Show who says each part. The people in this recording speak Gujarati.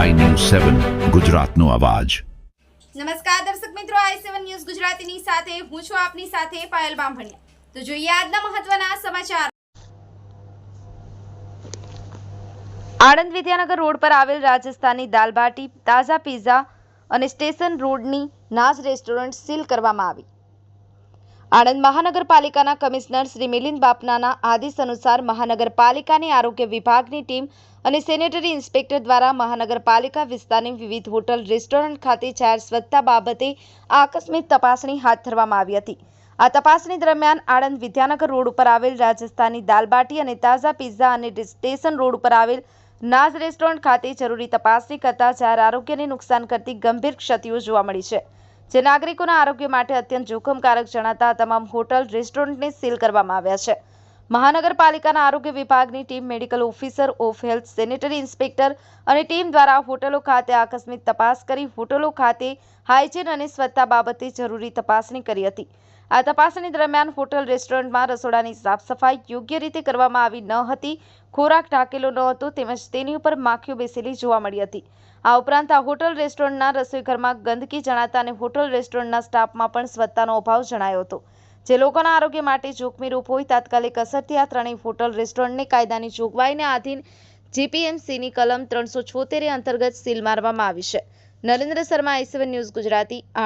Speaker 1: સેવન ગુજરાતનો અવાજ.
Speaker 2: નમસ્કાર દર્શક મિત્રો આઈ સેવન ન્યૂઝ ગુજરાતીની સાથે, હું છું આપની સાથે પાયલ બામભણિયા. તો જોઈએ આજના મહત્વના સમાચાર. આણંદ વિદ્યાનગર રોડ પર આવેલ રાજસ્થાની દાલબાટી, તાજા પીઝા અને સ્ટેશન રોડની નાઝ રેસ્ટોરન્ટ સીલ કરવામાં આવી. આણંદ મહાનગરપાલિકાના કમિશનર શ્રી મિલિંદ બાપનાના આદેશ અનુસાર મહાનગરપાલિકાની આરોગ્ય વિભાગની ટીમ અને સેનેટરી ઇન્સ્પેક્ટર દ્વારા મહાનગરપાલિકા વિસ્તારની વિવિધ હોટલ, રેસ્ટોરન્ટ ખાતે જાહેર સ્વચ્છતા બાબતે આકસ્મિક તપાસણી હાથ ધરવામાં આવી હતી. આ તપાસણી દરમિયાન આણંદ વિદ્યાનગર રોડ ઉપર આવેલ રાજસ્થાની દાલબાટી અને તાજા પિઝા અને સ્ટેશન રોડ ઉપર આવેલ નાઝ રેસ્ટોરન્ટ ખાતે જરૂરી તપાસણી કરતા જાહેર આરોગ્યને નુકસાન કરતી ગંભીર ક્ષતિઓ જોવા મળી છે. જે નાગરિકોના આરોગ્ય માટે અત્યંત જોખમકારક જણાતા તમામ હોટલ, રેસ્ટોરન્ટને સીલ કરવામાં આવ્યા છે. મહાનગરપાલિકાના આરોગ્ય વિભાગની team medical officer of health, sanitary inspector અને ટીમ દ્વારા હોટલો ખાતે આકસ્મિક તપાસ કરી હોટલો ખાતે હાઇજીન અને સ્વચ્છતા બાબતે જરૂરી તપાસણી કરી હતી. આ તપાસણી દરમિયાન હોટલ રેસ્ટોરન્ટમાં રસોડાની સાફ સફાઈ યોગ્ય રીતે કરવામાં આવી ન હતી. ખોરાક ઢાંકેલો ન હતો, તેમજ તેની ઉપર માખીઓ બેસેલી જોવા મળી હતી. આ ઉપરાંત આ હોટલ રેસ્ટોરન્ટના રસોઈઘરમાં ગંદકી જણાતા અને હોટલ રેસ્ટોરન્ટના સ્ટાફમાં પણ સ્વચ્છતાનો અભાવ જણાયો હતો. જે લોકોના આરોગ્ય માટે જોખમી રૂપ હોય, તાત્કાલિક અસરથી આ ત્રણેય હોટલ રેસ્ટોરન્ટને કાયદાની જોગવાઈને આધીન જીપીએમસીની કલમ ત્રણસો છોતેર અંતર્ગત સીલ મારવામાં આવી છે. Narendra Sharma, I news Gujarati